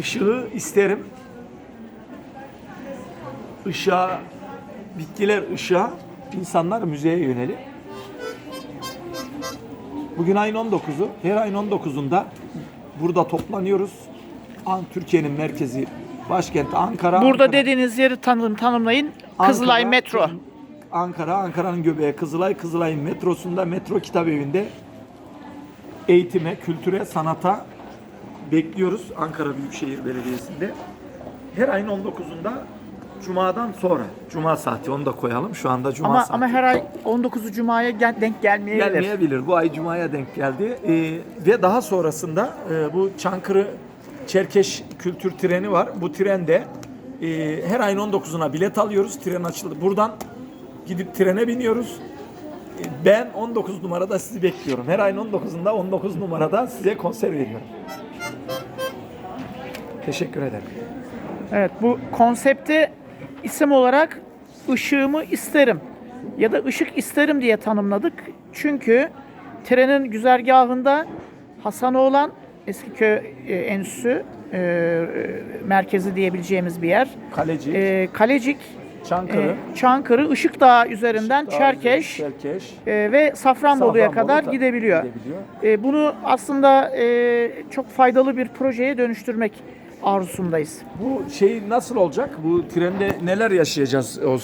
Işığı isterim. Işığa, bitkiler ışığa, insanlar müzeye yönelir. Bugün ayın 19'u. Her ayın 19'unda burada toplanıyoruz. An Türkiye'nin merkezi, başkenti Ankara. Burada Ankara, dediğiniz yeri tanım, tanımlayın. Kızılay Ankara, Metro. Ankara, Ankara'nın göbeği Kızılay, Kızılay'ın metrosunda, metro kitap evinde eğitime, kültüre, sanata bekliyoruz Ankara Büyükşehir Belediyesi'nde. Her ayın 19'unda Cuma'dan sonra, Cuma saati onu da koyalım. Şu anda Cuma Ama saati. ama her ay 19 Cuma'ya gel- denk gelmeyebilir. Gelmeyebilir. Bu ay Cuma'ya denk geldi. Ee, ve daha sonrasında e, bu Çankırı Çerkeş kültür treni var. Bu trende e, her ayın 19'una bilet alıyoruz. Tren açıldı. Buradan gidip trene biniyoruz. Ben 19 numarada sizi bekliyorum. Her ayın 19'unda 19 numarada size konser veriyorum. Teşekkür ederim. Evet bu konsepti isim olarak ışığımı isterim ya da ışık isterim diye tanımladık. Çünkü trenin güzergahında Hasanoğlan Eskiköy e, Enstitüsü e, e, merkezi diyebileceğimiz bir yer. Kaleci, E, Kalecik, Çankırı, e, Çankırı, Işıkdağ üzerinden Çerkeş Çerkeş, e, ve Safranbolu'ya Safranbolu kadar da gidebiliyor. gidebiliyor. E, bunu aslında e, çok faydalı bir projeye dönüştürmek arzusundayız. Bu şey nasıl olacak? Bu trende neler yaşayacağız o